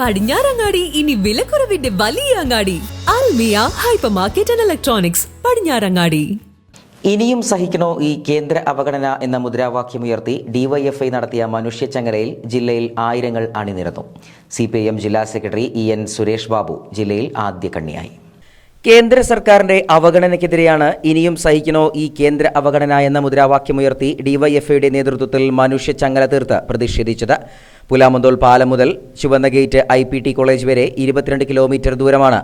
പടിഞ്ഞാറങ്ങാടി ഇനി വിലക്കുറവിന്റെ വലിയ അങ്ങാടി. Almiya hyper market and electronics Padinjarangadi. ഇനിയും സഹിക്കണോ ഈ കേന്ദ്ര അവഗണന എന്ന മുദ്രാവാക്യമുയർത്തി ഡിവൈഎഫ്ഐ നടത്തിയ മനുഷ്യച്ചങ്ങലയിൽ ജില്ലയിൽ ആയിരങ്ങൾ അണിനിരന്നു. സി പി ഐ എം ജില്ലാ secretary E N Suresh Babu ജില്ലയിൽ ആദ്യ കണ്ണിയായി. കേന്ദ്ര സർക്കാരിന്റെ അവഗണനയ്ക്കെതിരെയാണ് ഇനിയും സഹിക്കണോ ഈ കേന്ദ്ര അവഗണന എന്ന മുദ്രാവാക്യമുയർത്തി ഡിവൈഎഫ്ഐയുടെ നേതൃത്വത്തിൽ മനുഷ്യച്ചങ്ങല തീർത്ത് പ്രതിഷേധിച്ചത്. പുലാമന്തോൾ പാലം മുതൽ ചുവന്ന gate I P T college വരെ ഇരുപത്തിരണ്ട് കിലോമീറ്റർ ദൂരമാണ്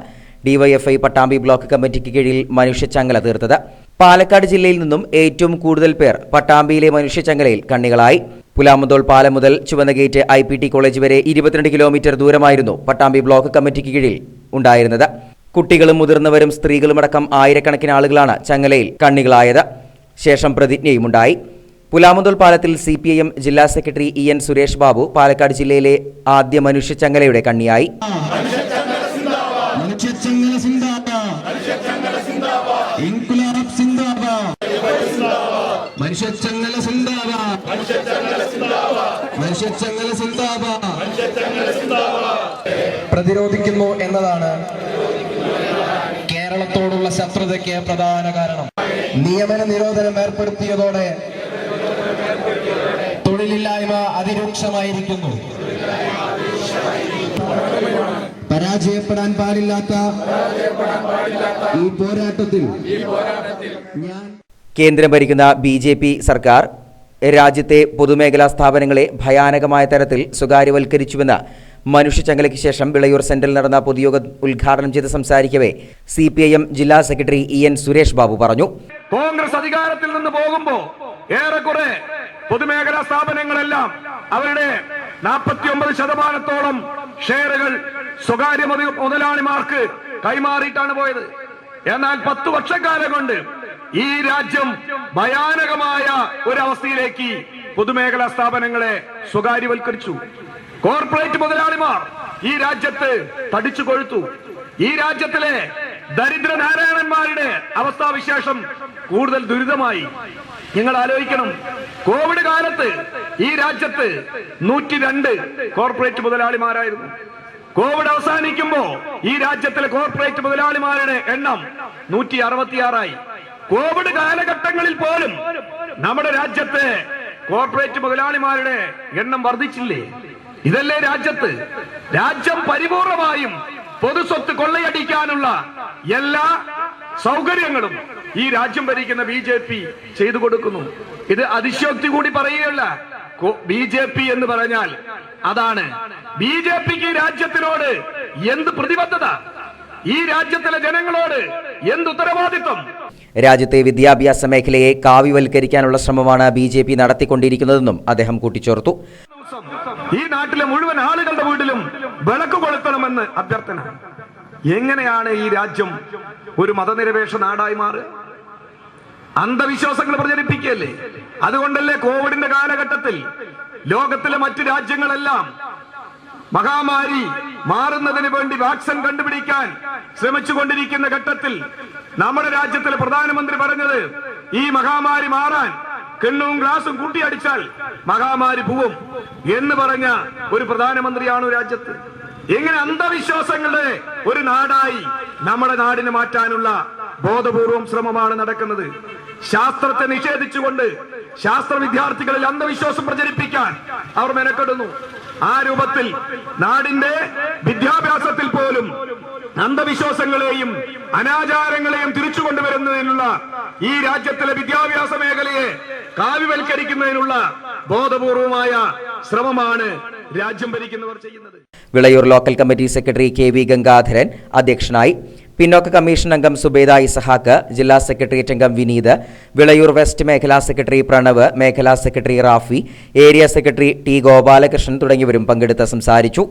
ഡിവൈഎഫ്ഐ പട്ടാമ്പി ബ്ലോക്ക് കമ്മിറ്റിക്ക് കീഴിൽ മനുഷ്യച്ചങ്ങല തീർത്തത്. പാലക്കാട് ജില്ലയിൽ നിന്നും ഏറ്റവും കൂടുതൽ പേർ പട്ടാമ്പിയിലെ മനുഷ്യച്ചങ്ങലയിൽ കണ്ണികളായി. പുലാമന്തോൾ പാലം മുതൽ ചുവന്ന gate I P T college വരെ ഇരുപത്തിരണ്ട് കിലോമീറ്റർ ദൂരമായിരുന്നു പട്ടാമ്പി ബ്ലോക്ക് കമ്മിറ്റിക്ക് കീഴിൽ ഉണ്ടായിരുന്നത്. കുട്ടികളും മുതിർന്നവരും സ്ത്രീകളുമടക്കം ആയിരക്കണക്കിന് ആളുകളാണ് ചങ്ങലയിൽ കണ്ണികളായത്. ശേഷം പ്രതിജ്ഞയുമുണ്ടായി. പുലാമന്തോൾ പാലത്തിൽ സി പി ഐ എം ജില്ലാ secretary E N Suresh Babu Palakkad ജില്ലയിലെ ആദ്യ മനുഷ്യച്ചങ്ങലയുടെ കണ്ണിയായി. പ്രതിരോധിക്കുന്നു എന്നതാണ് കേരളത്തോടുള്ള ശത്രുതയ്ക്ക് പ്രധാന കാരണം. നിയമന നിരോധനം ഏർപ്പെടുത്തിയതോടെ തൊഴിലില്ലായ്മ അതിരൂക്ഷമായിരിക്കുന്നു. പരാജയപ്പെടാൻ പാടില്ലാത്ത ഈ പോരാട്ടത്തിൽ ഞാൻ കേന്ദ്രം ഭരിക്കുന്ന ബി ജെ പി സർക്കാർ രാജ്യത്തെ പൊതുമേഖലാ സ്ഥാപനങ്ങളെ ഭയാനകമായ തരത്തിൽ സ്വകാര്യവൽക്കരിച്ചുവെന്ന് മനുഷ്യചങ്ങലയ്ക്ക് ശേഷം വിളയൂർ സെന്ററിൽ നടന്ന പൊതുയോഗം ഉദ്ഘാടനം ചെയ്ത് സംസാരിക്കവേ സി പി ഐ എം ജില്ലാ secretary E N Suresh Babu പറഞ്ഞു. കോൺഗ്രസ് അധികാരത്തിൽ നിന്ന് പോകുമ്പോ ഏറെക്കുറെ പൊതുമേഖലാ സ്ഥാപനങ്ങളെല്ലാം അവരുടെ നാൽപ്പത്തിയൊമ്പത് ശതമാനത്തോളം ഷെയറുകൾ സ്വകാര്യ മുതലാളിമാർക്ക് കൈമാറിയിട്ടാണ് പോയത്. എന്നാൽ പത്തു വർഷക്കാലം കൊണ്ട് ഈ രാജ്യം ഭയാനകമായ ഒരവസ്ഥയിലേക്ക് പൊതുമേഖലാ സ്ഥാപനങ്ങളെ സ്വകാര്യവൽക്കരിച്ചു. കോർപ്പറേറ്റ് മുതലാളിമാർ ഈ രാജ്യത്ത് തടിച്ചു കൊഴുത്തു. ഈ രാജ്യത്തിലെ ദരിദ്ര നാരായണന്മാരുടെ അവസ്ഥാവിശേഷം കൂടുതൽ ദുരിതമായി. നിങ്ങൾ ആലോചിക്കണം. കോവിഡ് കാലത്ത് ഈ രാജ്യത്ത് നൂറ്റി രണ്ട് കോർപ്പറേറ്റ് മുതലാളിമാരായിരുന്നു. കോവിഡ് അവസാനിക്കുമ്പോ ഈ രാജ്യത്തിലെ കോർപ്പറേറ്റ് മുതലാളിമാരുടെ എണ്ണം നൂറ്റി അറുപത്തിയാറായി കോവിഡ് കാലഘട്ടങ്ങളിൽ പോലും നമ്മുടെ രാജ്യത്തെ കോർപ്പറേറ്റ് മുതലാളിമാരുടെ എണ്ണം വർദ്ധിച്ചില്ലേ? ഇതല്ലേ രാജ്യത്ത്? രാജ്യം പരിപൂർണമായും പൊതുസ്വത്ത് കൊള്ളയടിക്കാനുള്ള എല്ലാ സൗകര്യങ്ങളും ഈ രാജ്യം ഭരിക്കുന്ന ബി ജെ പി ചെയ്തു കൊടുക്കുന്നു. ഇത് അതിശയോക്തി കൂടി പറയുകയല്ല. ബി ജെ പി എന്ന് പറഞ്ഞാൽ അതാണ്. ബി ജെ പിക്ക് രാജ്യത്തിനോട് എന്ത് പ്രതിബദ്ധത? ഈ രാജ്യത്തിലെ ജനങ്ങളോട് എന്ത് ഉത്തരവാദിത്വം? രാജ്യത്തെ വിദ്യാഭ്യാസ മേഖലയെ കാവ്യവൽക്കരിക്കാനുള്ള ശ്രമമാണ് ബി ജെ പി നടത്തിക്കൊണ്ടിരിക്കുന്നതെന്നും അദ്ദേഹം കൂട്ടിച്ചേർത്തു. ഈ നാട്ടിലെ മുഴുവൻ ആളുകളുടെ വീട്ടിലും വിളക്ക് കൊളുത്തണമെന്ന് അഭ്യർത്ഥന. എങ്ങനെയാണ് ഈ രാജ്യം ഒരു മതനിരപേക്ഷ നാടായി മാറുക അന്ധവിശ്വാസങ്ങൾ പ്രചരിപ്പിക്കുകയല്ലേ? അതുകൊണ്ടല്ലേ കോവിഡിന്റെ കാലഘട്ടത്തിൽ ലോകത്തിലെ മറ്റു രാജ്യങ്ങളെല്ലാം മഹാമാരി മാറുന്നതിന് വേണ്ടി വാക്സിൻ കണ്ടുപിടിക്കാൻ ശ്രമിച്ചുകൊണ്ടിരിക്കുന്ന ഘട്ടത്തിൽ നമ്മുടെ രാജ്യത്തിലെ പ്രധാനമന്ത്രി പറഞ്ഞത് ഈ മഹാമാരി മാറാൻ കിണ്ണവും ഗ്ലാസും കൂട്ടിയടിച്ചാൽ മഹാമാരി പോവും എന്ന് പറഞ്ഞ ഒരു പ്രധാനമന്ത്രിയാണ് രാജ്യത്ത്. എങ്ങനെ അന്ധവിശ്വാസങ്ങളുടെ ഒരു നാടായി നമ്മുടെ നാടിനെ മാറ്റാനുള്ള ബോധപൂർവം ശ്രമമാണ് നടക്കുന്നത്. ശാസ്ത്രത്തെ നിഷേധിച്ചുകൊണ്ട് ശാസ്ത്ര വിദ്യാർത്ഥികളിൽ അന്ധവിശ്വാസം പ്രചരിപ്പിക്കാൻ അവർ മെനക്കെടുന്നു. ആ രൂപത്തിൽ നാടിന്റെ വിദ്യാഭ്യാസത്തിൽ പോലും അന്ധവിശ്വാസങ്ങളെയും അനാചാരങ്ങളെയും തിരിച്ചു കൊണ്ടുവരുന്നതിനുള്ള ഈ രാജ്യത്തിലെ വിദ്യാഭ്യാസ മേഖലയെ കാവ്യവൽക്കരിക്കുന്നതിനുള്ള ബോധപൂർവമായ ശ്രമമാണ് രാജ്യം ഭരിക്കുന്നവർ ചെയ്യുന്നത്. Vilayur local committee secretary K V Gangadharan അധ്യക്ഷനായി. പിന്നോക്ക കമ്മീഷൻ അംഗം സുബേദ ഇസഹാക്ക് ജില്ലാ സെക്രട്ടേറിയറ്റ് അംഗം വിനീത് വിളയൂർ വെസ്റ്റ് മേഖലാ സെക്രട്ടറി പ്രണവ് മേഖലാ secretary Rafi area secretary T Gopalakrishnan തുടങ്ങിയവരും പങ്കെടുത്ത് സംസാരിച്ചു.